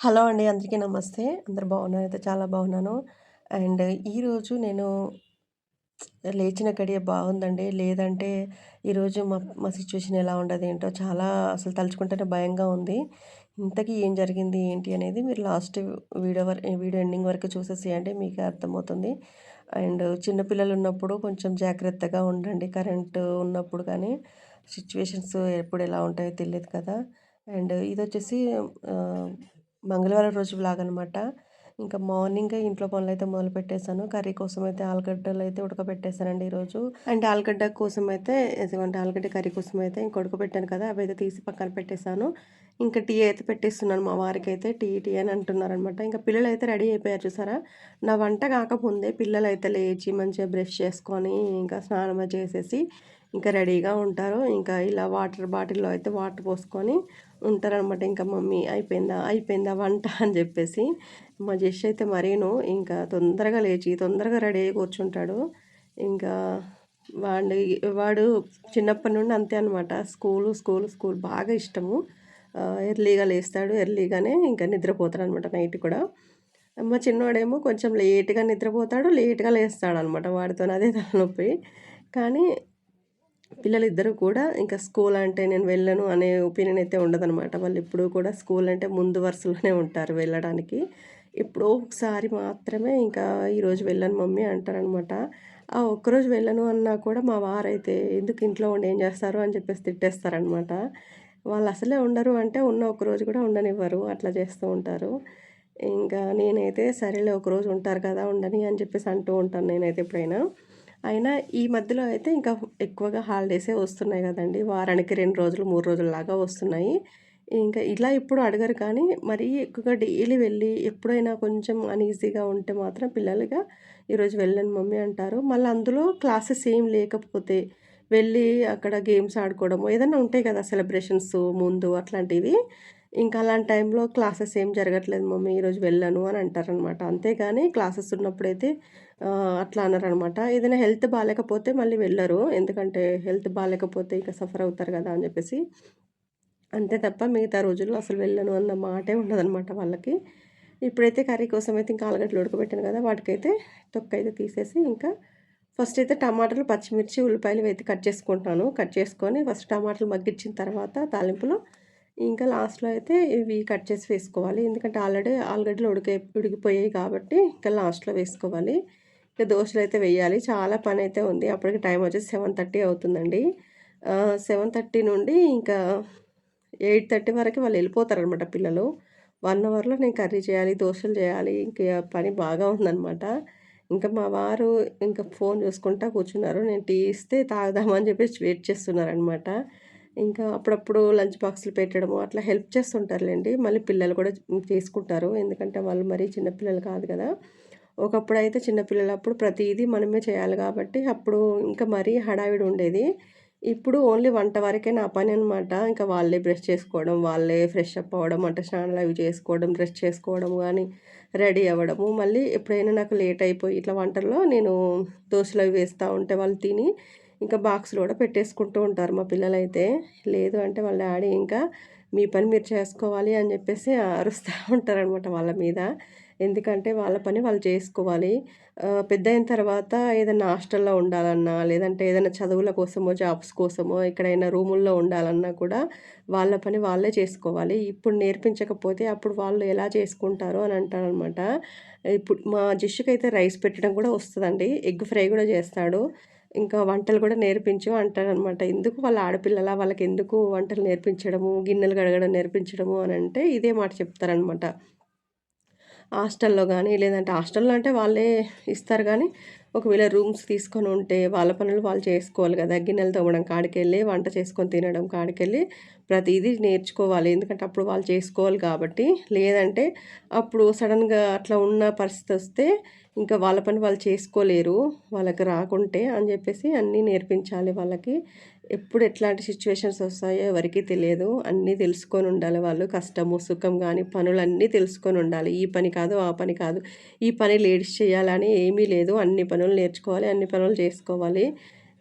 Hello అండి. అందరికీ నమస్తే. అందరు బాగున్నారు అయితే చాలా బాగున్నాను. అండ్ ఈరోజు నేను లేచిన గడియ బాగుందండి. లేదంటే ఈరోజు మా మా సిచ్యువేషన్ ఎలా ఉండదు ఏంటో చాలా అసలు తలుచుకుంటేనే భయంగా ఉంది. ఇంతకీ ఏం జరిగింది ఏంటి అనేది మీరు లాస్ట్ వీడియో వర వీడియో ఎండింగ్ వరకు చూసేసేయండి మీకు అర్థమవుతుంది. అండ్ చిన్నపిల్లలు ఉన్నప్పుడు కొంచెం జాగ్రత్తగా ఉండండి. కరెంటు ఉన్నప్పుడు కానీ సిచ్యువేషన్స్ ఎప్పుడు ఎలా ఉంటాయో తెలియదు కదా! అండ్ ఇది వచ్చేసి మంగళవారం రోజు వ్లాగ్ అనమాట. ఇంకా మార్నింగ్ ఇంట్లో పనులైతే మొదలుపెట్టేసాను. కర్రీ కోసం అయితే ఆలుగడ్డలు అయితే ఉడకబెట్టేశానండి ఈరోజు. అండ్ ఆలుగడ్డ కోసం అయితే ఆలుగడ్డ కర్రీ కోసం అయితే ఇంక ఉడకబెట్టాను కదా! అవి అయితే తీసి పక్కన పెట్టేసాను. ఇంకా టీ అయితే పెట్టేస్తున్నాను మా వారికి అయితే టీ, టీ అని అంటున్నారనమాట. ఇంకా పిల్లలు అయితే రెడీ అయిపోయారు చూసారా! నా వంట కాకముందే అయితే లేచి మంచిగా బ్రష్ చేసుకొని ఇంకా స్నానం చేసేసి ఇంకా రెడీగా ఉంటారు. ఇంకా ఇలా వాటర్ బాటిల్‌లో అయితే వాటర్ పోసుకొని ఉంటారనమాట. ఇంకా మమ్మీ అయిపోయిందా? అయిపోయిందా వంట అని చెప్పేసి. మా జెష్ అయితే మరీను ఇంకా తొందరగా లేచి తొందరగా రెడీ అయ్యి కూర్చుంటాడు. ఇంకా వాడి వాడు చిన్నప్పటి నుండి అంతే అనమాట. స్కూలు, స్కూలు, స్కూల్ బాగా ఇష్టము. ఎర్లీగా లేస్తాడు. ఎర్లీగానే ఇంకా నిద్రపోతాడనమాట నైట్ కూడా. మా చిన్నవాడేమో కొంచెం లేట్‌గా నిద్రపోతాడు. లేట్‌గా లేస్తాడనమాట. వాడితోని అదే తలనొప్పి. కానీ పిల్లలిద్దరూ కూడా ఇంకా స్కూల్ అంటే నేను వెళ్ళను అనే ఒపీనియన్ అయితే ఉండదనమాట. వాళ్ళెప్పుడూ కూడా స్కూల్ అంటే ముందు వరుసలోనే ఉంటారు వెళ్ళడానికి. ఎప్పుడో ఒకసారి మాత్రమే ఇంకా ఈరోజు వెళ్ళను మమ్మీ అంటారనమాట. ఆ ఒక్కరోజు వెళ్ళను అన్నా కూడా మా వారైతే ఎందుకు ఇంట్లో ఉండి ఏం చేస్తారు అని చెప్పేసి తిట్టేస్తారనమాట. వాళ్ళు అసలే ఉండరు అంటే ఉన్న ఒకరోజు కూడా ఉండనివ్వరు. అట్లా చేస్తూ ఉంటారు. ఇంకా నేనైతే సరేలే ఒకరోజు ఉంటారు కదా! ఉండని అని చెప్పేసి అంటూ ఉంటాను నేనైతే ఎప్పుడైనా. అయినా ఈ మధ్యలో అయితే ఇంకా ఎక్కువగా హాలిడేసే వస్తున్నాయి కదండి వారానికి రెండు రోజులు, మూడు రోజుల్లాగా వస్తున్నాయి. ఇంకా ఇలా ఎప్పుడు అడగరు కానీ మరీ ఎక్కువగా డైలీ వెళ్ళి ఎప్పుడైనా కొంచెం అన్‌ఈజీగా ఉంటే మాత్రం పిల్లలుగా ఈరోజు వెళ్ళను మమ్మీ అంటారు. మళ్ళీ అందులో క్లాసెస్ ఏం లేకపోతే వెళ్ళి అక్కడ గేమ్స్ ఆడుకోవడము ఏదైనా ఉంటాయి కదా! సెలబ్రేషన్స్ ముందు అట్లాంటివి. ఇంకా అలాంటి టైంలో క్లాసెస్ ఏం జరగట్లేదు మమ్మీ ఈరోజు వెళ్ళను అని అంటారనమాట. అంతేగాని క్లాసెస్ ఉన్నప్పుడైతే అట్లా అన్నారనమాట ఏదైనా హెల్త్ బాగాలేకపోతే మళ్ళీ వెళ్ళరు. ఎందుకంటే హెల్త్ బాగాలేకపోతే ఇక సఫర్ అవుతారు కదా! అని చెప్పేసి. అంతే తప్ప మిగతా రోజుల్లో అసలు వెళ్ళను అన్న మాటే ఉండదనమాట వాళ్ళకి. ఇప్పుడైతే కర్రీ కోసం అయితే ఇంకా ఆలుగడ్డలు ఉడకబెట్టాను కదా! వాటికైతే తొక్కైతే తీసేసి ఇంకా ఫస్ట్ అయితే టమాటాలు, పచ్చిమిర్చి, ఉల్లిపాయలు అయితే కట్ చేసుకుంటాను. కట్ చేసుకొని ఫస్ట్ టమాటాలు మగ్గించిన తర్వాత తాలింపులో ఇంకా లాస్ట్‌లో అయితే ఇవి కట్ చేసి వేసుకోవాలి. ఎందుకంటే ఆల్రెడీ ఆలుగడ్డలు ఉడికే ఉడికిపోయాయి కాబట్టి ఇంకా లాస్ట్‌లో వేసుకోవాలి. ఇంకా దోశలు అయితే వేయాలి. చాలా పని అయితే ఉంది. అప్పటికి టైం వచ్చేసి 7:30 అవుతుందండి. సెవెన్ థర్టీ నుండి ఇంకా 8:30 వరకు వాళ్ళు వెళ్ళిపోతారనమాట పిల్లలు. వన్ అవర్‌లో నేను కర్రీ చేయాలి, దోశలు చేయాలి. ఇంకా పని బాగా ఉందనమాట. ఇంకా మా వారు ఇంకా ఫోన్ చూసుకుంటా కూర్చున్నారు. నేను టీ ఇస్తే తాగుదామని చెప్పేసి వెయిట్ చేస్తున్నారనమాట. ఇంకా అప్పుడప్పుడు లంచ్ బాక్స్‌లు పెట్టడము అట్లా హెల్ప్ చేస్తుంటారులేండి మళ్ళీ పిల్లలు కూడా చేసుకుంటారు. ఎందుకంటే వాళ్ళు మరీ చిన్నపిల్లలు కాదు కదా! ఒకప్పుడు అయితే చిన్నపిల్లలు అప్పుడు ప్రతిదీ మనమే చేయాలి కాబట్టి అప్పుడు ఇంకా మరీ హడావిడి ఉండేది. ఇప్పుడు ఓన్లీ వంట వరకే నా పని అనమాట. ఇంకా వాళ్ళే బ్రష్ చేసుకోవడం, వాళ్ళే ఫ్రెష్ అప్ అవ్వడం, అంటే స్నానాలు అవి చేసుకోవడం, డ్రెస్ చేసుకోవడం కానీ రెడీ అవ్వడము. మళ్ళీ ఎప్పుడైనా నాకు లేట్ అయిపోయి ఇట్లా వంటల్లో నేను దోశలు అవి వేస్తూ ఉంటే వాళ్ళు తిని ఇంకా బాక్స్‌లో కూడా పెట్టేసుకుంటూ ఉంటారు మా పిల్లలైతే. లేదు అంటే వాళ్ళ డాడీ ఇంకా మీ పని మీరు చేసుకోవాలి అని చెప్పేసి అరుస్తూ ఉంటారనమాట వాళ్ళ మీద. ఎందుకంటే వాళ్ళ పని వాళ్ళు చేసుకోవాలి. పెద్ద పెద్దయిన తర్వాత ఏదైనా హాస్టల్‌లో ఉండాలన్నా, లేదంటే ఏదైనా చదువుల కోసమో, జాబ్స్ కోసమో ఎక్కడైనా రూముల్లో ఉండాలన్నా కూడా వాళ్ళ పని వాళ్ళే చేసుకోవాలి. ఇప్పుడు నేర్పించకపోతే అప్పుడు వాళ్ళు ఎలా చేసుకుంటారు అని అంటారనమాట. ఇప్పుడు మా జిష్షుకైతే రైస్ పెట్టడం కూడా వస్తుందండి ఎగ్ ఫ్రై కూడా చేస్తాడు. ఇంకా వంటలు కూడా నేర్పించు అంటారనమాట ఎందుకు వాళ్ళ ఆడపిల్లల వాళ్ళకి ఎందుకు వంటలు నేర్పించడము, గిన్నెలు కడగడం నేర్పించడము అని అంటే ఇదే మాట చెప్తారనమాట. హాస్టల్‌లో కానీ లేదంటే హాస్టల్‌లో అంటే వాళ్ళే ఇస్తారు కానీ ఒకవేళ రూమ్స్ తీసుకొని ఉంటే వాళ్ళ పనులు వాళ్ళు చేసుకోవాలి కదా! గిన్నెలు తోమడం కాడికెళ్ళి, వంట చేసుకొని తినడం కాడికెళ్ళి ప్రతిదీ నేర్చుకోవాలి. ఎందుకంటే అప్పుడు వాళ్ళు చేసుకోవాలి కాబట్టి. లేదంటే అప్పుడు సడన్గా అట్లా ఉన్న పరిస్థితి వస్తే ఇంకా వాళ్ళ పని వాళ్ళు చేసుకోలేరు. వాళ్ళకి రాకుంటే అని చెప్పేసి అన్నీ నేర్పించాలి వాళ్ళకి. ఎప్పుడు ఎట్లాంటి సిచ్యువేషన్స్ వస్తాయో ఎవరికీ తెలియదు. అన్నీ తెలుసుకొని ఉండాలి వాళ్ళు. కష్టము, సుఖం కానీ పనులన్నీ తెలుసుకొని ఉండాలి. ఈ పని కాదు, ఆ పని కాదు. ఈ పని లేడీస్ చేయాలని ఏమీ లేదు. అన్ని పనులు నేర్చుకోవాలి, అన్ని పనులు చేసుకోవాలి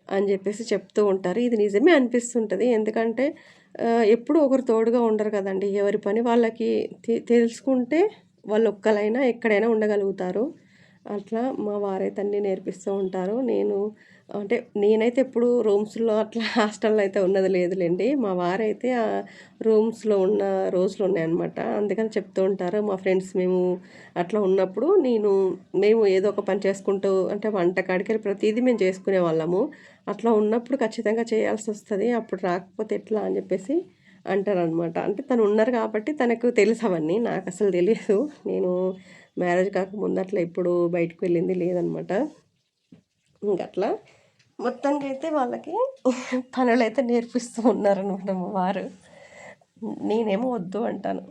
అని చెప్పేసి చెప్తూ ఉంటారు. ఇది నిజమే అనిపిస్తుంటది. ఎందుకంటే ఎప్పుడు ఎప్పుడూ ఒకరు తోడుగా ఉండరు కదండీ. ఎవరి పని వాళ్ళకి తెలుసుకుంటే వాళ్ళు ఒక్కలైనా ఎక్కడైనా ఉండగలుగుతారు. అట్లా మా వారైతే అన్నీ నేర్పిస్తూ ఉంటారు. నేను అంటే నేనైతే ఎప్పుడు రూమ్స్‌లో అట్లా హాస్టల్‌లో అయితే ఉన్నది లేదులేండి మా వారైతే ఆ రూమ్స్‌లో ఉన్న రోజులు ఉన్నాయన్నమాట అందుకని చెప్తూ ఉంటారు. మా ఫ్రెండ్స్ మేము అట్లా ఉన్నప్పుడు నేను మేము ఏదో ఒక పని చేసుకుంటూ అంటే వంట కాడికెళ్ళి ప్రతిదీ మేము చేసుకునే వాళ్ళము అట్లా ఉన్నప్పుడు ఖచ్చితంగా చేయాల్సి వస్తుంది అప్పుడు రాకపోతే ఎట్లా అని చెప్పేసి అంటారనమాట. అంటే తను ఉన్నారు కాబట్టి తనకు తెలుసు అవన్నీ. అసలు తెలియదు నేను మ్యారేజ్ కాకముందు అట్లా ఎప్పుడు బయటకు వెళ్ళింది లేదనమాట. ఇంకట్లా మొత్తానికైతే వాళ్ళకి పనులైతే నేర్పిస్తూ ఉన్నారనమాట మా వారు. నేనేమో వద్దు అంటాను.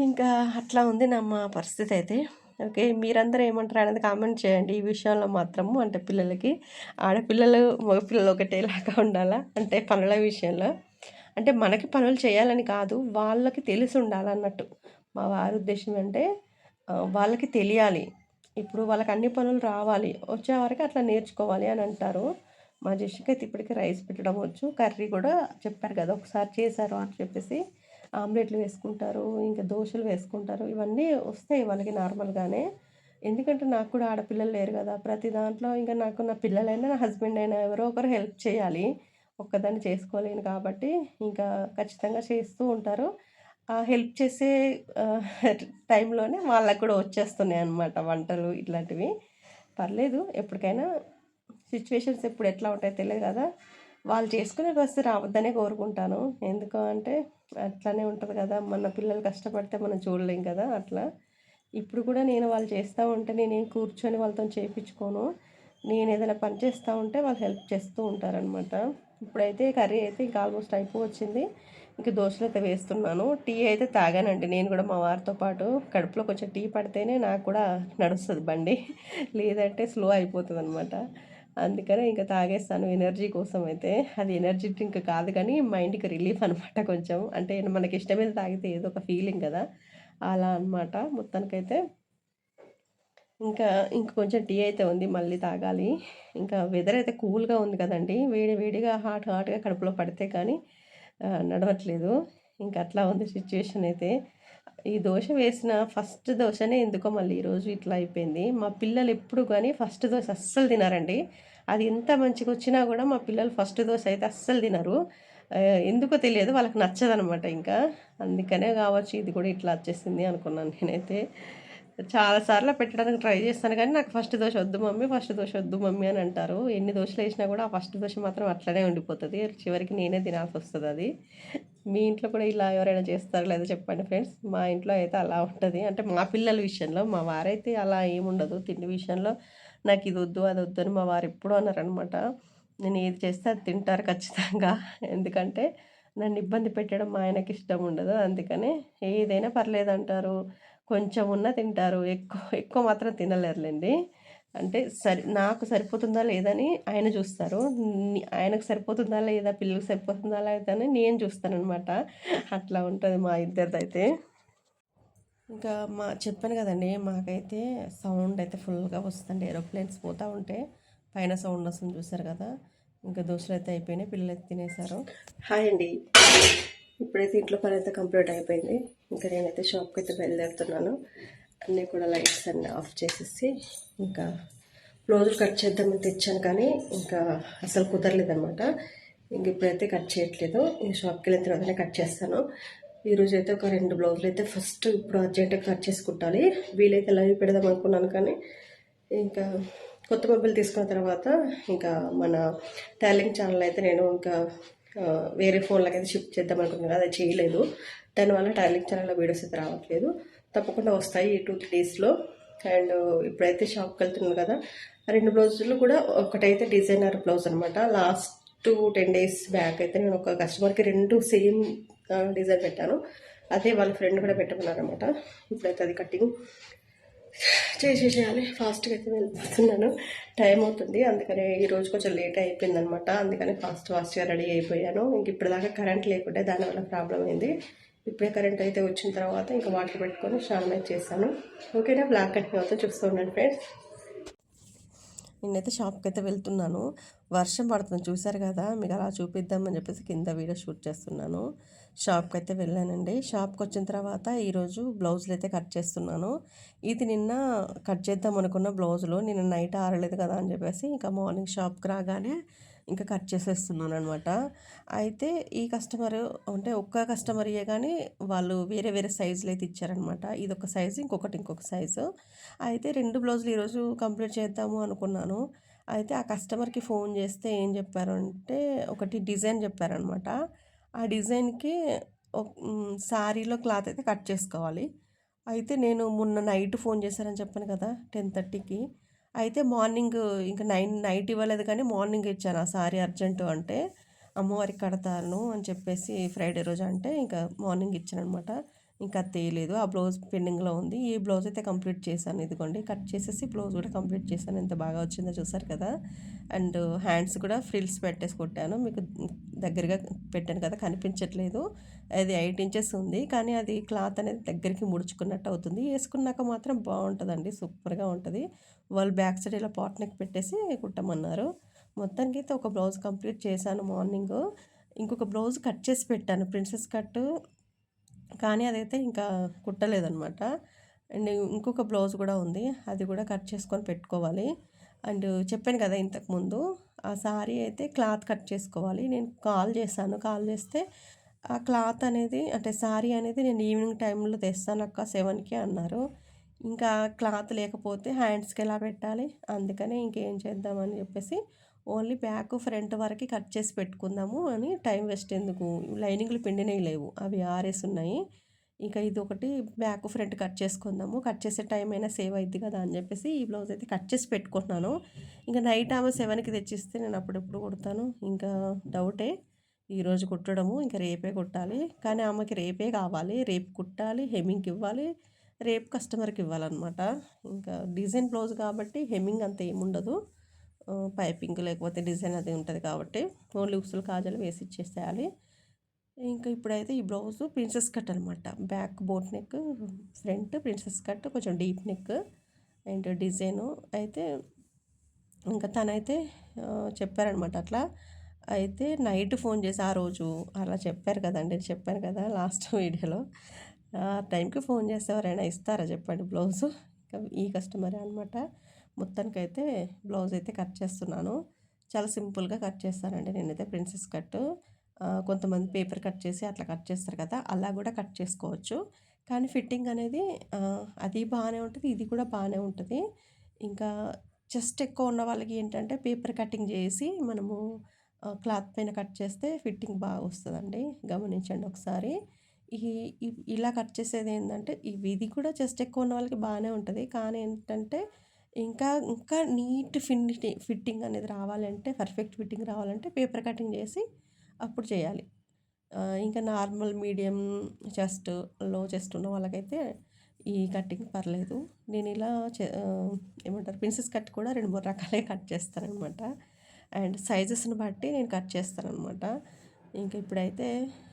ఇంకా అట్లా ఉంది నా మా పరిస్థితి అయితే. ఓకే. మీరందరూ ఏమంటారు అనేది కామెంట్ చేయండి. ఈ విషయంలో మాత్రము అంటే పిల్లలకి ఆడపిల్లలు, మగపిల్లలు ఒకటేలాగా ఉండాలా? అంటే పనుల విషయంలో. అంటే మనకి పనులు చేయాలని కాదు. వాళ్ళకి తెలిసి ఉండాలన్నట్టు. మా వారి ఉద్దేశం అంటే వాళ్ళకి తెలియాలి. ఇప్పుడు వాళ్ళకి అన్ని పనులు రావాలి. వచ్చే వరకు అట్లా నేర్చుకోవాలి అని అంటారు. మా జెస్సికైతే ఇప్పటికి రైస్ పెట్టడం వచ్చు. కర్రీ కూడా చెప్పారు కదా! ఒకసారి చేశారు అని చెప్పేసి. ఆమ్లెట్‌లు వేసుకుంటారు. ఇంకా దోశలు వేసుకుంటారు. ఇవన్నీ వస్తాయి వాళ్ళకి నార్మల్‌గానే. ఎందుకంటే నాకు కూడా ఆడపిల్లలు లేరు కదా! ప్రతి దాంట్లో ఇంకా నాకు నా పిల్లలైనా, నా హస్బెండ్ అయినా ఎవరో ఒకరు హెల్ప్ చేయాలి. ఒక్కదాన్ని చేసుకోలేను కాబట్టి ఇంకా ఖచ్చితంగా చేస్తూ ఉంటారు. హెల్ప్ చేసే టైంలోనే వాళ్ళకు కూడా వచ్చేస్తున్నాయి అన్నమాట వంటలు ఇట్లాంటివి. పర్లేదు ఎప్పటికైనా సిచ్యువేషన్స్ ఎప్పుడు ఎట్లా ఉంటాయో తెలియదు కదా! వాళ్ళు చేసుకునే పరిస్థితి రావద్దనే కోరుకుంటాను. ఎందుకు అంటే అట్లానే ఉంటుంది కదా! మన పిల్లలు కష్టపడితే మనం చూడలేం కదా! అట్లా. ఇప్పుడు కూడా నేను వాళ్ళు చేస్తూ ఉంటే నేనేం కూర్చొని వాళ్ళతో చేయించుకోను నేను ఏదైనా పని చేస్తూ ఉంటే వాళ్ళు హెల్ప్ చేస్తూ ఉంటారనమాట. ఇప్పుడైతే కర్రీ అయితే ఇంకా ఆల్మోస్ట్ అయిపోవచ్చింది. ఇంక అయితే వేస్తున్నాను. టీ అయితే తాగానండి నేను కూడా మా వారితో పాటు. కడుపులో కొంచెం టీ పడితేనే నాకు కూడా నడుస్తుంది బండి. లేదంటే స్లో అయిపోతుంది అనమాట అందుకనే ఇంక తాగేస్తాను ఎనర్జీ కోసం అయితే. అది ఎనర్జీ డ్రింక్ కాదు కానీ మైండ్‌కి రిలీఫ్ అనమాట కొంచెం. అంటే మనకి ఇష్టమైతే తాగితే ఏదో ఒక ఫీలింగ్ కదా! అలా అనమాట. మొత్తానికైతే ఇంకా ఇంక కొంచెం టీ అయితే ఉంది. మళ్ళీ తాగాలి. ఇంకా వెదర్ అయితే కూల్‌గా ఉంది కదండి వేడి వేడిగా హాట్ హాట్‌గా కడుపులో పడితే కానీ నడవట్లేదు. ఇంక అట్లా ఉంది సిచ్యువేషన్ అయితే. ఈ దోశ వేసిన ఫస్ట్ దోశనే ఎందుకో మళ్ళీ ఈరోజు ఇట్లా అయిపోయింది. మా పిల్లలు ఎప్పుడు కానీ ఫస్ట్ దోశ అస్సలు తినరండి. అది ఎంత మంచిగా వచ్చినా కూడా మా పిల్లలు ఫస్ట్ దోశ అయితే అస్సలు తినరు. ఎందుకో తెలియదు వాళ్ళకి నచ్చదనమాట ఇంకా. అందుకనే కావచ్చు ఇది కూడా ఇట్లా వచ్చేసింది అనుకున్నాను నేనైతే. చాలా సార్లు పెట్టడానికి ట్రై చేస్తాను కానీ నాకు ఫస్ట్ దోశ వద్దు మమ్మీ, ఫస్ట్ దోశ వద్దు మమ్మీ అని అంటారు. ఎన్ని దోశలు వేసినా కూడా ఆ ఫస్ట్ దోశ మాత్రం అట్లనే ఉండిపోతుంది చివరికి నేనే తినాల్సి వస్తుంది అది మీ ఇంట్లో కూడా ఇలా ఎవరైనా చేస్తారో లేదో చెప్పండి ఫ్రెండ్స్. మా ఇంట్లో అయితే అలా ఉంటుంది అంటే మా పిల్లల విషయంలో. మా వారైతే అలా ఏముండదు. తిండి విషయంలో నాకు ఇది వద్దు, అది వద్దు అని మా వారు ఎప్పుడూ అన్నారనమాట నేను ఏది చేస్తే అది తింటారు ఖచ్చితంగా. ఎందుకంటే నన్ను ఇబ్బంది పెట్టడం మా ఆయనకి ఇష్టం ఉండదు. అందుకనే ఏదైనా పర్లేదంటారు. కొంచెం ఉన్న తింటారు. ఎక్కువ ఎక్కువ మాత్రం తినలేరులేండి అంటే సరి నాకు సరిపోతుందా లేదా అని ఆయన చూస్తారు. ఆయనకు సరిపోతుందా లేదా, పిల్లలకు సరిపోతుందా లేదా అని నేను చూస్తానమాట అట్లా ఉంటుంది మా ఇద్దరిదైతే. ఇంకా మా చెప్పాను కదండి మాకైతే సౌండ్ అయితే ఫుల్‌గా వస్తుందండి. ఏరోప్లేన్స్ పోతూ ఉంటే పైన సౌండ్ వస్తుంది చూసారు కదా! ఇంకా దోసలైతే అయిపోయినాయి. పిల్లలు అయితే తినేసారు. హాయ్ అండి. ఇప్పుడైతే ఇంట్లో పని అయితే కంప్లీట్ అయిపోయింది. ఇంకా నేనైతే షాప్కి అయితే బయలుదేరుతున్నాను. అన్నీ కూడా లైట్స్ అన్నీ ఆఫ్ చేసేసి ఇంకా బ్లౌజులు కట్ చేద్దామని తెచ్చాను కానీ ఇంకా అసలు కుదరలేదన్నమాట ఇంక ఇప్పుడైతే కట్ చేయట్లేదు. ఇంక షాప్‌కి వెళ్ళిన తర్వాతనే కట్ చేస్తాను. ఈరోజు అయితే ఒక రెండు బ్లౌజులు అయితే ఫస్ట్ ఇప్పుడు అర్జెంట్‌గా కట్ చేసుకుంటాలి వీలైతే లైవ్ పెడదాం అనుకున్నాను కానీ ఇంకా కొత్త మొబైల్ తీసుకున్న తర్వాత ఇంకా మన టాలింగ్ ఛానల్ అయితే నేను ఇంకా వేరే ఫోన్‌లకి అయితే షిఫ్ట్ చేద్దాం అనుకున్నాను అది చేయలేదు. దానివల్ల టైలింగ్ ఛానల్‌లో వీడియోస్ అయితే రావట్లేదు. తప్పకుండా వస్తాయి ఈ 2, 3 డేస్‌లో. అండ్ ఇప్పుడైతే షాప్‌కి వెళ్తున్నాను కదా! రెండు బ్లౌజులు కూడా ఒకటైతే డిజైనర్ బ్లౌజ్ అనమాట. లాస్ట్ 10 డేస్ బ్యాక్ అయితే నేను ఒక కస్టమర్‌కి రెండు సేమ్ డిజైన్ పెట్టాను. అదే వాళ్ళ ఫ్రెండ్ కూడా పెట్టమన్నారనమాట. ఇప్పుడైతే అది కటింగ్ చేసేసేయాలి. ఫాస్ట్‌గా అయితే వెళ్ళిపోతున్నాను. టైం అవుతుంది. అందుకని ఈరోజు కొంచెం లేట్ అయిపోయింది అనమాట అందుకని ఫాస్ట్ ఫాస్ట్‌గా రెడీ అయిపోయాను. ఇంక ఇప్పటిదాకా కరెంట్ లేకుంటే దానివల్ల ప్రాబ్లం అయింది. ఇప్పుడే కరెంట్ అయితే వచ్చిన తర్వాత ఇంకా వాటర్ పెట్టుకొని స్నానం చేశాను. ఓకేనా? బ్లాక్ కంటిన్యూ అవుతుంది చూస్తూ ఉండండి ఫ్రెండ్స్. నేనైతే షాప్కి అయితే వెళ్తున్నాను. వర్షం పడుతుంది చూసారు కదా! మీకు అలా చూపిద్దామని చెప్పేసి కింద వీడియో షూట్ చేస్తున్నాను. షాప్కి అయితే వెళ్ళానండి. షాప్కి వచ్చిన తర్వాత ఈరోజు బ్లౌజులు అయితే కట్ చేస్తున్నాను. ఇది నిన్న కట్ చేద్దాం అనుకున్న బ్లౌజులు నిన్న నైట్ ఆరలేదు కదా అని చెప్పేసి ఇంకా మార్నింగ్ షాప్‌కి రాగానే ఇంకా కట్ చేసేస్తున్నాను అనమాట అయితే ఈ కస్టమర్ అంటే ఒక్క కస్టమరియే కానీ వాళ్ళు వేరే వేరే సైజులైతే ఇచ్చారనమాట. ఇదొక సైజు, ఇంకొకటి ఇంకొక సైజు. అయితే రెండు బ్లౌజులు ఈరోజు కంప్లీట్ చేద్దాము అనుకున్నాను. అయితే ఆ కస్టమర్‌కి ఫోన్ చేస్తే ఏం చెప్పారు అంటే ఒకటి డిజైన్ చెప్పారనమాట. ఆ డిజైన్‌కి శారీలో క్లాత్ అయితే కట్ చేసుకోవాలి. అయితే నేను మొన్న నైట్ ఫోన్ చేశానని చెప్పాను కదా! 10:30కి అయితే మార్నింగ్ ఇంక నైన్ నైట్ ఇవ్వలేదు కానీ మార్నింగ్ ఇచ్చాను ఆ సారీ అర్జెంటు అంటే, అమ్మవారికి కడతాను అని చెప్పేసి ఫ్రైడే రోజు అంటే ఇంకా మార్నింగ్ ఇచ్చాననమాట. ఇంకా తేయలేదు ఆ బ్లౌజ్ పెండింగ్‌లో ఉంది. ఈ బ్లౌజ్ అయితే కంప్లీట్ చేశాను. ఇదిగోండి కట్ చేసేసి బ్లౌజ్ కూడా కంప్లీట్ చేశాను. ఎంత బాగా వచ్చిందో చూసారు కదా! అండ్ హ్యాండ్స్ కూడా ఫ్రిల్స్ పెట్టేసి కుట్టాను. మీకు దగ్గరగా పెట్టాను కదా! కనిపించట్లేదు. అది ఎయిట్ ఇంచెస్ ఉంది. కానీ అది క్లాత్ అనేది దగ్గరికి ముడుచుకున్నట్టు అవుతుంది. వేసుకున్నాక మాత్రం బాగుంటుందండి సూపర్‌గా ఉంటుంది వాళ్ళు బ్యాక్ సైడ్ ఇలా పాట్ నెక్ పెట్టేసి కుట్టమన్నారు. మొత్తానికి అయితే ఒక బ్లౌజ్ కంప్లీట్ చేశాను మార్నింగు. ఇంకొక బ్లౌజ్ కట్ చేసి పెట్టాను. ప్రిన్సెస్ కట్ కానీ అదైతే ఇంకా కుట్టలేదనమాట. అండ్ ఇంకొక బ్లౌజ్ కూడా ఉంది. అది కూడా కట్ చేసుకొని పెట్టుకోవాలి. అండ్ చెప్పాను కదా ఇంతకుముందు ఆ శారీ అయితే క్లాత్ కట్ చేసుకోవాలి. నేను కాల్ చేశాను. కాల్ చేస్తే ఆ క్లాత్ అనేది అంటే శారీ అనేది నేను ఈవినింగ్ టైంలో తెస్తాను అక్క సెవెన్కి అన్నారు. ఇంకా క్లాత్ లేకపోతే హ్యాండ్స్‌కి ఎలా పెట్టాలి? అందుకనే ఇంకేం చేద్దామని చెప్పేసి ఓన్లీ బ్యాక్, ఫ్రంట్ వరకు కట్ చేసి పెట్టుకుందాము అని టైం వేస్ట్ ఎందుకు లైనింగ్‌లు పిండినవి లేవు. అవి ఆరేసున్నాయి. ఇక ఒకటి బ్యాక్, ఫ్రంట్ కట్ చేసుకుందాము. కట్ చేసే టైం అయినా సేవ్ అయింది కదా! అని చెప్పేసి ఈ బ్లౌజ్ అయితే కట్ చేసి పెట్టుకుంటున్నాను. ఇంకా నైట్ ఆమె సెవెన్కి తెచ్చిస్తే నేను అప్పుడెప్పుడు కుడతాను. ఇంకా డౌటే. ఈరోజు కుట్టడము ఇంక రేపే కుట్టాలి. కానీ ఆమెకి రేపే కావాలి. రేపు కుట్టాలి, హెమ్మింగ్‌కి ఇవ్వాలి. రేపు కస్టమర్‌కి ఇవ్వాలనమాట. ఇంకా డిజైన్ బ్లౌజ్ కాబట్టి హెమ్మింగ్ అంత ఏముండదు. పైపింగ్ లేకపోతే డిజైన్ అది ఉంటుంది కాబట్టి ఓన్లీ ఉసులు కాజాలు వేసి ఇచ్చేసేయాలి. ఇంకా ఇప్పుడైతే ఈ బ్లౌజ్ ప్రిన్సెస్ కట్ అనమాట. Back boat neck, front princess cut కొంచెం డీప్ నెక్ అండ్ డిజైను అయితే ఇంకా తనైతే చెప్పారనమాట అట్లా. అయితే నైట్ ఫోన్ చేసి ఆ రోజు అలా చెప్పారు కదండీ! చెప్పాను కదా! లాస్ట్ వీడియోలో. ఆ టైంకి ఫోన్ చేస్తే ఎవరైనా ఇస్తారా చెప్పండి బ్లౌజు? ఈ కస్టమరే అనమాట. మొత్తానికైతే బ్లౌజ్ అయితే కట్ చేస్తున్నాను. చాలా సింపుల్‌గా కట్ చేస్తానండి నేనైతే ప్రిన్సెస్ కట్. కొంతమంది పేపర్ కట్ చేసి అట్లా కట్ చేస్తారు కదా! అలా కూడా కట్ చేసుకోవచ్చు. కానీ ఫిట్టింగ్ అనేది అది బాగానే ఉంటుంది ఇది కూడా బాగానే ఉంటుంది ఇంకా చెస్ట్ ఎక్కువ ఉన్న వాళ్ళకి ఏంటంటే పేపర్ కటింగ్ చేసి మనము క్లాత్ పైన కట్ చేస్తే ఫిట్టింగ్ బాగా వస్తుందండి గమనించండి ఒకసారి. ఈ ఇలా కట్ చేసేది ఇవి ఇది కూడా చెస్ట్ ఎక్కువ ఉన్న వాళ్ళకి బాగానే ఉంటుంది కానీ ఏంటంటే ఇంకా ఇంకా నీట్ ఫినిటి ఫిట్టింగ్ అనేది రావాలంటే పర్ఫెక్ట్ ఫిట్టింగ్ రావాలంటే పేపర్ కటింగ్ చేసి అప్పుడు చేయాలి. ఇంకా normal, medium chest, low chest ఉన్న వాళ్ళకైతే ఈ కటింగ్ పర్లేదు. నేను ఇలా చే ఏమంటారు ప్రిన్సెస్ కట్ కూడా 2, 3 రకాలే కట్ చేస్తానమాట అండ్ సైజెస్‌ని బట్టి నేను కట్ చేస్తాననమాట. ఇంక ఇప్పుడైతే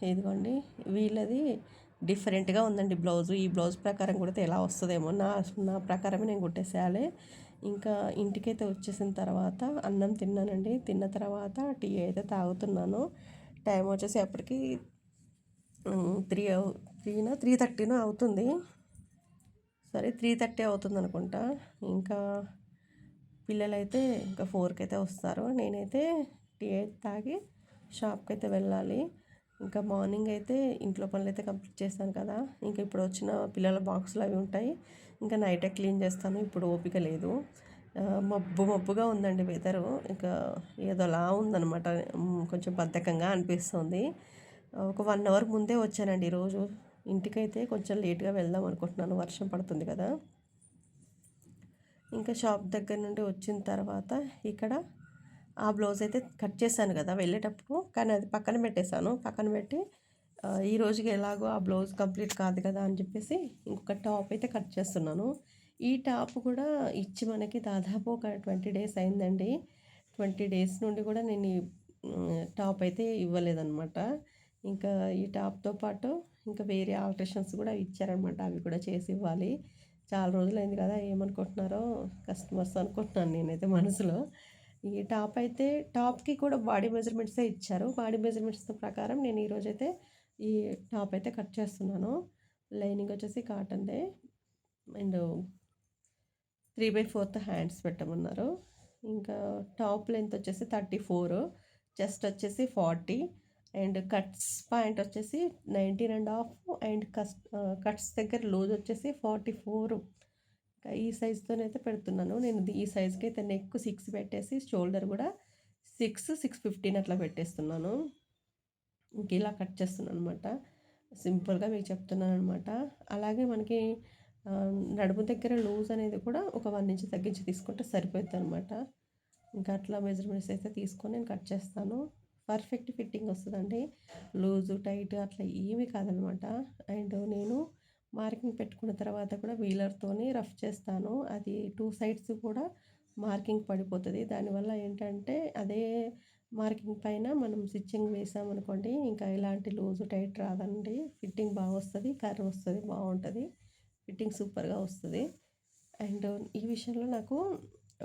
ఇదిగోండి వీళ్ళది డిఫరెంట్‌గా ఉందండి బ్లౌజు. ఈ బ్లౌజ్ ప్రకారం కుడితే ఎలా వస్తుందేమో నా నా ప్రకారమే నేను కుట్టేసేయాలి. ఇంకా ఇంటికైతే వచ్చేసిన తర్వాత అన్నం తిన్నానండి. తిన్న తర్వాత టీ అయితే తాగుతున్నాను. టైం వచ్చేసి అప్పటికి హ్మ్. 3 అవు 3నా 3:30నో అవుతుంది. సారీ 3:30 అవుతుందనుకుంటా. ఇంకా పిల్లలైతే ఇంకా 4కైతే వస్తారు. నేనైతే టీ అయితే తాగి షాప్కి అయితే వెళ్ళాలి. ఇంకా మార్నింగ్ అయితే ఇంట్లో పనులైతే కంప్లీట్ చేశాను కదా! ఇంకా ఇప్పుడు వచ్చిన పిల్లల బాక్సులు అవి ఉంటాయి. ఇంకా నైటే క్లీన్ చేస్తాను. ఇప్పుడు ఓపిక లేదు. మబ్బు మబ్బుగా ఉందండి వెదరు. ఇంకా ఏదోలా ఉందనమాట. కొంచెం బద్ధకంగా అనిపిస్తుంది. ఒక వన్ అవర్ ముందే వచ్చానండి ఈరోజు. ఇంటికైతే కొంచెం లేట్‌గా వెళ్దాం అనుకుంటున్నాను. వర్షం పడుతుంది కదా! ఇంకా షాప్ దగ్గర నుండి వచ్చిన తర్వాత ఇక్కడ ఆ బ్లౌజ్ అయితే కట్ చేశాను కదా! వెళ్ళేటప్పుడు. కానీ అది పక్కన పెట్టేశాను. పక్కన పెట్టి ఈ రోజుకి ఎలాగో ఆ బ్లౌజ్ కంప్లీట్ కాదు కదా! అని చెప్పేసి ఇంకొక టాప్ అయితే కట్ చేస్తున్నాను. ఈ టాప్ కూడా ఇచ్చి మనకి దాదాపు ఒక 20 డేస్ అయిందండి. 20 డేస్ నుండి కూడా నేను ఈ టాప్ అయితే ఇవ్వలేదన్నమాట ఇంకా ఈ టాప్‌తో పాటు ఇంకా వేరే ఆల్ట్రేషన్స్ కూడా ఇచ్చారనమాట. అవి కూడా చేసి ఇవ్వాలి. చాలా రోజులైంది కదా ఏమనుకుంటున్నారో కస్టమర్స్ అనుకుంటున్నాను నేనైతే మనసులో ఈ టాప్ అయితే టాప్కి కూడా బాడీ మెజర్మెంట్సే ఇచ్చారు. బాడీ మెజర్మెంట్స్ ప్రకారం నేను ఈరోజైతే ఈ టాప్ అయితే కట్ చేస్తున్నాను. లైనింగ్ వచ్చేసి కాటన్దే. And three by fourth hands పెట్టమన్నారు. ఇంకా టాప్ లెంత్ వచ్చేసి థర్టీ ఫోర్ చెస్ట్ వచ్చేసి ఫార్టీ అండ్ కట్స్ పాయింట్ వచ్చేసి నైన్టీన్ అండ్ హాఫ్ అండ్ కస్ కట్స్ దగ్గర లూజ్ వచ్చేసి ఫార్టీ ఫోర్. ఈ సైజుతోనైతే పెడుతున్నాను. నేను ఈ సైజ్కి అయితే నెక్ సిక్స్ పెట్టేసి షోల్డర్ కూడా సిక్స్ సిక్స్ ఫిఫ్టీన్ అట్లా పెట్టేస్తున్నాను. ఇంక ఇలా కట్ చేస్తున్నాను అనమాట సింపుల్గా మీకు చెప్తున్నాను అనమాట అలాగే మనకి నడుము దగ్గర లూజ్ అనేది కూడా ఒక వన్ ఇంచ్ తగ్గించి తీసుకుంటే సరిపోద్ది అనమాట ఇంకా అట్లా మెజర్మెంట్స్ అయితే తీసుకొని నేను కట్ చేస్తాను. పర్ఫెక్ట్ ఫిట్టింగ్ వస్తుందండి. లూజు టైట్ అట్లా ఏమీ కాదనమాట అండ్ నేను మార్కింగ్ పెట్టుకున్న తర్వాత కూడా వీలర్తోని రఫ్ చేస్తాను. అది టూ సైడ్స్ కూడా మార్కింగ్ పడిపోతుంది. దానివల్ల ఏంటంటే అదే మార్కింగ్ పైన మనం స్టిచ్చింగ్ వేసామనుకోండి ఇంకా ఇలాంటి లూజు టైట్ రాదండి. ఫిట్టింగ్ బాగా వస్తుంది కర్వ్ వస్తుంది బాగుంటుంది. ఫిట్టింగ్ సూపర్గా వస్తుంది. అండ్ ఈ విషయంలో నాకు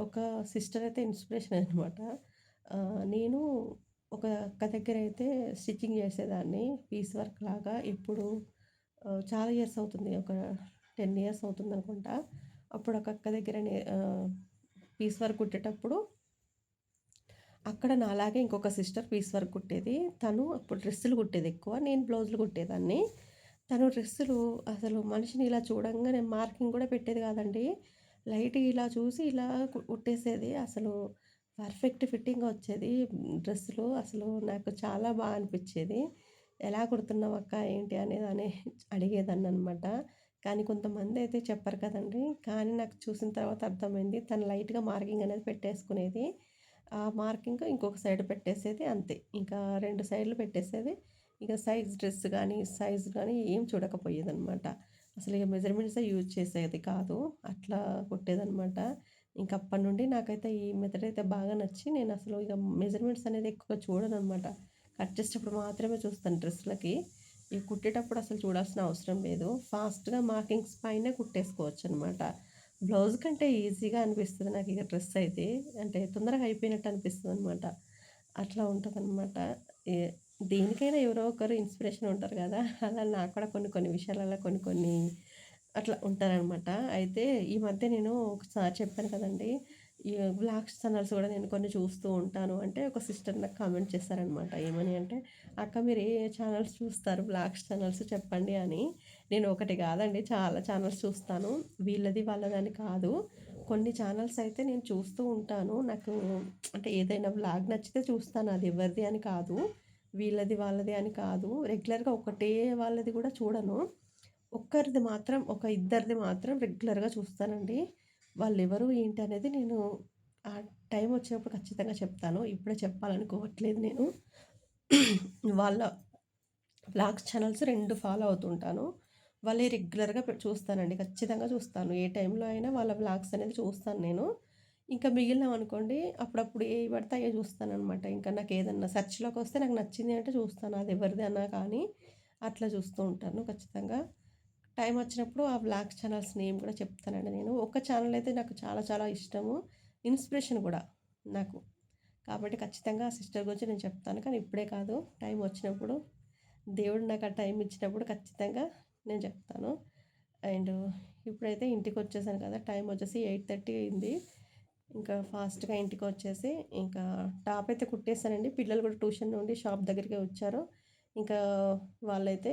ఒక సిస్టర్ అయితే ఇన్స్పిరేషన్ అనమాట నేను ఒక అక్క దగ్గర అయితే స్టిచ్చింగ్ చేసేదాన్ని. పీస్ వర్క్ లాగా. ఇప్పుడు చాలా ఇయర్స్ అవుతుంది. ఒక టెన్ ఇయర్స్ అవుతుంది అనుకుంటా అప్పుడు ఒక అక్క దగ్గర పీస్ వర్క్ కుట్టేటప్పుడు అక్కడ నాలాగే ఇంకొక సిస్టర్ పీస్ వర్క్ కుట్టేది. తను అప్పుడు డ్రెస్సులు కుట్టేది ఎక్కువ. నేను బ్లౌజులు కుట్టేదాన్ని. తను డ్రెస్సులు అసలు మనిషిని ఇలా చూడంగానే మార్కింగ్ కూడా పెట్టేది కాదండి. లైట్ ఇలా చూసి ఇలా కుట్టేసేది. అసలు పర్ఫెక్ట్ ఫిట్టింగ్ వచ్చేది. డ్రెస్సులు అసలు నాకు చాలా బాగా అనిపించేది. ఎలా కుడుతున్నావు అక్క? ఏంటి? అనేది అని అడిగేదాన్ని అనమాట కానీ కొంతమంది అయితే చెప్పరు కదండి. కానీ నాకు చూసిన తర్వాత అర్థమైంది. తను లైట్గా మార్కింగ్ అనేది పెట్టేసుకునేది. ఆ మార్కింగ్ ఇంకొక సైడ్ పెట్టేసేది అంతే. ఇంకా రెండు సైడ్లు పెట్టేసేది. ఇక సైజ్ డ్రెస్ కానీ సైజ్ కానీ ఏం చూడకపోయేది అనమాట అసలు ఇక మెజర్మెంట్సే యూజ్ చేసేది కాదు. అట్లా కుట్టేదనమాట ఇంక అప్పటి నుండి నాకైతే ఈ మెథడ్ అయితే బాగా నచ్చి నేను అసలు ఇక మెజర్మెంట్స్ అనేది ఎక్కువగా చూడను అనమాట కట్ చేసేటప్పుడు మాత్రమే చూస్తాను డ్రెస్లకి ఇవి కుట్టేటప్పుడు అసలు చూడాల్సిన అవసరం లేదు. ఫాస్ట్గా మార్కింగ్స్ పైన కుట్టేసుకోవచ్చు అనమాట బ్లౌజ్ కంటే ఈజీగా అనిపిస్తుంది నాకు ఇక డ్రెస్ అయితే. అంటే తొందరగా అయిపోయినట్టు అనిపిస్తుంది అనమాట అట్లా ఉంటుంది అనమాట దేనికైనా ఎవరో ఒకరు ఇన్స్పిరేషన్ ఉంటారు కదా. అలా నాకు కూడా కొన్ని కొన్ని విషయాలలో కొన్ని కొన్ని అట్లా ఉంటారనమాట. అయితే ఈ మధ్య నేను ఒకసారి చెప్పాను కదండి. బ్లాక్స్ ఛానల్స్ కూడా నేను కొన్ని చూస్తూ ఉంటాను. అంటే ఒక సిస్టర్ నాకు కామెంట్ చేస్తారనమాట ఏమని అంటే అక్క మీరు ఏ ఛానల్స్ చూస్తారు? బ్లాక్స్ ఛానల్స్ చెప్పండి అని. నేను ఒకటి కాదండి చాలా ఛానల్స్ చూస్తాను. వీళ్ళది వాళ్ళదని కాదు. కొన్ని ఛానల్స్ అయితే నేను చూస్తూ ఉంటాను. నాకు అంటే ఏదైనా బ్లాగ్ నచ్చితే చూస్తాను. అది ఎవరిది అని కాదు. వీళ్ళది వాళ్ళది అని కాదు. రెగ్యులర్గా ఒకటే వాళ్ళది కూడా చూడను. ఒక్కరిది మాత్రం ఒక ఇద్దరిది మాత్రం రెగ్యులర్గా చూస్తానండి. వాళ్ళు ఎవరు ఏంటి అనేది నేను ఆ టైం వచ్చినప్పుడు ఖచ్చితంగా చెప్తాను. ఇప్పుడే చెప్పాలనుకోవట్లేదు నేను. వాళ్ళ బ్లాగ్స్ ఛానల్స్ రెండు ఫాలో అవుతుంటాను. వాళ్ళే రెగ్యులర్గా చూస్తానండి. ఖచ్చితంగా చూస్తాను. ఏ టైంలో అయినా వాళ్ళ బ్లాగ్స్ అనేది చూస్తాను నేను. ఇంకా మిగిలిన అనుకోండి అప్పుడప్పుడు ఏ పడితే అయ్యే చూస్తాను అనమాట ఇంకా నాకు ఏదన్నా సెర్చ్లోకి వస్తే నాకు నచ్చింది అంటే చూస్తాను. అది ఎవరిది అన్నా కానీ అట్లా చూస్తూ ఉంటాను ఖచ్చితంగా. టైం వచ్చినప్పుడు ఆ బ్లాగ్ ఛానల్స్ నేమ్ కూడా చెప్తానండి నేను. ఒక ఛానల్ అయితే నాకు చాలా చాలా ఇష్టము. ఇన్స్పిరేషన్ కూడా నాకు. కాబట్టి ఖచ్చితంగా ఆ సిస్టర్ గురించి నేను చెప్తాను. కానీ ఇప్పుడే కాదు టైం వచ్చినప్పుడు దేవుడు నాకు ఆ టైం ఇచ్చినప్పుడు ఖచ్చితంగా నేను చెప్తాను. అండ్ ఇప్పుడైతే ఇంటికి వచ్చేసాను కదా టైం వచ్చేసి ఎయిట్ థర్టీ అయింది. ఇంకా ఫాస్ట్గా ఇంటికి వచ్చేసి ఇంకా టాప్ అయితే కుట్టేసానండి పిల్లలు కూడా ట్యూషన్ నుండి షాప్ దగ్గరికి వచ్చారు. ఇంకా వాళ్ళైతే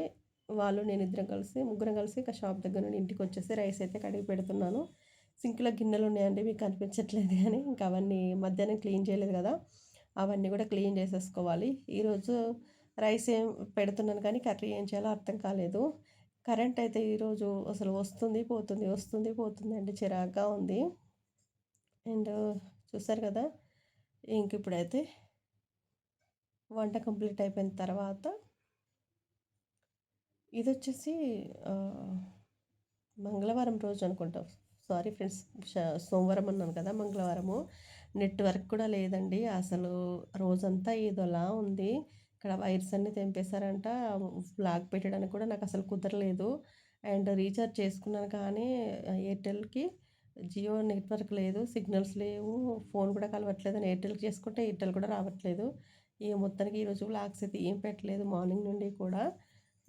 వాళ్ళు నేను ఇద్దరం కలిసి ముగ్గురం కలిసి ఇక షాప్ దగ్గర నుండి ఇంటికి వచ్చేసి రైస్ అయితే కడిగి పెడుతున్నాను. సింక్లో గిన్నెలు ఉన్నాయండి మీకు కనిపించట్లేదు కానీ ఇంకా అవన్నీ మధ్యాహ్నం క్లీన్ చేయలేదు కదా అవన్నీ కూడా క్లీన్ చేసేసుకోవాలి. ఈరోజు రైస్ ఏం పెడుతున్నాను కానీ కర్రీ ఏం చేయాలో అర్థం కాలేదు. కరెంట్ అయితే ఈరోజు అసలు వస్తుంది పోతుంది వస్తుంది పోతుంది అండి చిరాగ్గా ఉంది. అండ్ చూసారు కదా ఇంక ఇప్పుడైతే వంట కంప్లీట్ అయిపోయిన తర్వాత ఇది వచ్చేసి మంగళవారం రోజు అనుకుంటా సారీ ఫ్రెండ్స్ సోమవారం అన్నాను కదా మంగళవారము నెట్వర్క్ కూడా లేదండి అసలు రోజంతా ఏదోలా ఉంది ఇక్కడ వైర్స్ అన్నీ తెంపేశారంట బ్లాక్ పెట్టడానికి కూడా నాకు అసలు కుదరలేదు అండ్ రీఛార్జ్ చేసుకున్నాను కానీ ఎయిర్టెల్‌కి జియో నెట్వర్క్ లేదు. సిగ్నల్స్ లేవు. ఫోన్ కూడా కలవట్లేదు అని ఎయిర్టెల్‌కి చేసుకుంటే ఎయిర్టెల్ కూడా రావట్లేదు. ఈ మొత్తానికి ఈరోజు బ్లాక్స్ అయితే ఏం పెట్టలేదు మార్నింగ్ నుండి కూడా.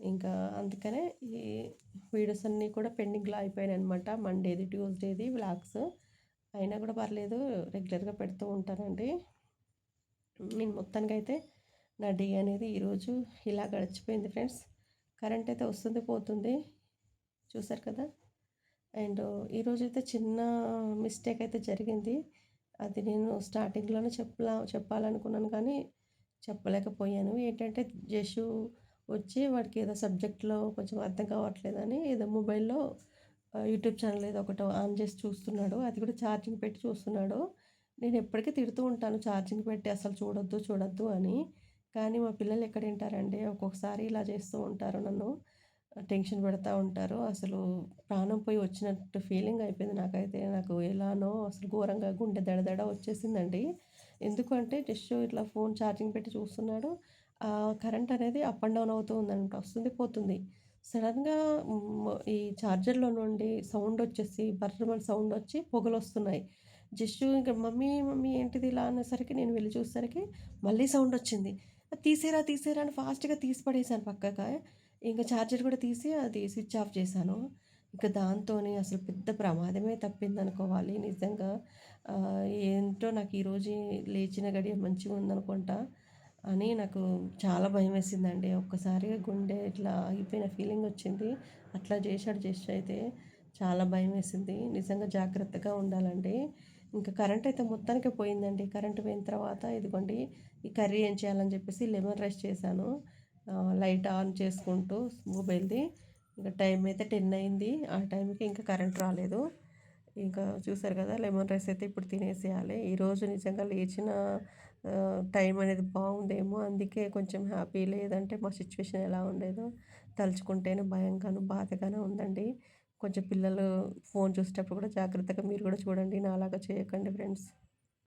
ఇంకా అందుకనే ఈ వీడియోస్ అన్నీ కూడా పెండింగ్‌లో అయిపోయాయనమాట. మండేది, ట్యూస్డేది వ్లాగ్స్. అయినా కూడా పర్లేదు రెగ్యులర్‌గా పెడుతూ ఉంటానండి. నేను మొత్తానికైతే నా డే అనేది ఈరోజు ఇలా గడిచిపోయింది ఫ్రెండ్స్. కరెంట్ అయితే వస్తుంది, పోతుంది. చూసారు కదా! అండ్ ఈరోజు అయితే చిన్న మిస్టేక్ అయితే జరిగింది. అది నేను స్టార్టింగ్‌లోనే చెప్పలా చెప్పాలనుకున్నాను కానీ చెప్పలేకపోయాను. ఏంటంటే జషు వచ్చి వాడికి ఏదో సబ్జెక్ట్‌లో కొంచెం అర్థం కావట్లేదని ఏదో మొబైల్‌లో యూట్యూబ్ ఛానల్ ఏదో ఒకటి ఆన్ చేసి చూస్తున్నాడు. అది కూడా ఛార్జింగ్ పెట్టి చూస్తున్నాడు. నేను ఎప్పటికీ తిడుతూ ఉంటాను ఛార్జింగ్ పెట్టి అసలు చూడొద్దు, చూడొద్దు అని. కానీ మా పిల్లలు ఎక్కడ వింటారండి. ఒక్కొక్కసారి ఇలా చేస్తూ ఉంటారు నన్ను. టెన్షన్ పెడతా ఉంటారు. అసలు ప్రాణం పోయి వచ్చినట్టు ఫీలింగ్ అయిపోయింది నాకైతే. నాకు ఎలానో అసలు ఘోరంగా గుండె దడదడ వచ్చేసిందండి. ఎందుకంటే జస్ట్ ఇట్లా ఫోన్ ఛార్జింగ్ పెట్టి చూస్తున్నాడు. కరెంట్ అనేది అప్ అండ్ డౌన్ అవుతూ ఉందనమాట. వస్తుంది, పోతుంది. సడన్గా ఈ ఛార్జర్‌లో నుండి సౌండ్ వచ్చేసి బర్రుమని సౌండ్ వచ్చి పొగలు వస్తున్నాయి జస్ట్ ఇంకా మమ్మీ, మమ్మీ ఏంటిది ఇలా అనేసరికి నేను వెళ్ళి చూసేసరికి మళ్ళీ సౌండ్ వచ్చింది. తీసేయరా, తీసేయరా అని ఫాస్ట్‌గా తీసి పడేసాను పక్కగా ఇంకా ఛార్జర్ కూడా తీసి అది స్విచ్ ఆఫ్ చేశాను. ఇంకా దాంతోని అసలు పెద్ద ప్రమాదమే తప్పిందనుకోవాలి నిజంగా. ఏంటో నాకు ఈరోజు లేచిన గడియ మంచిగా ఉందనుకుంటా అని నాకు చాలా భయం వేసిందండి ఒక్కసారిగా గుండె ఇట్లా ఆగిపోయిన ఫీలింగ్ వచ్చింది. అట్లా చేశాడు జస్ట్ అయితే చాలా భయమేసింది. నిజంగా జాగ్రత్తగా ఉండాలండి. ఇంకా కరెంట్ అయితే మొత్తానికి పోయిందండి. కరెంట్ పోయిన తర్వాత ఇదిగోండి ఈ కర్రీ ఏం చేయాలని చెప్పేసి లెమన్ రైస్ చేశాను. లైట్ ఆన్ చేసుకుంటూ మొబైల్‌ది. ఇంకా టైం అయితే 10 అయింది. ఆ టైంకి ఇంకా కరెంట్ రాలేదు. ఇంకా చూసారు కదా! లెమన్ రైస్ అయితే ఇప్పుడు తినేసేయాలి. ఈరోజు నిజంగా లేచిన టైం అనేది బాగుందేమో అందుకే కొంచెం హ్యాపీ. లేదంటే మా సిచ్యువేషన్ ఎలా ఉండేదో తలుచుకుంటేనే భయంగాను, బాధగాను ఉందండి. కొంచెం పిల్లలు ఫోన్ చూసేటప్పుడు కూడా జాగ్రత్తగా మీరు కూడా చూడండి. నాలాగా చేయకండి ఫ్రెండ్స్.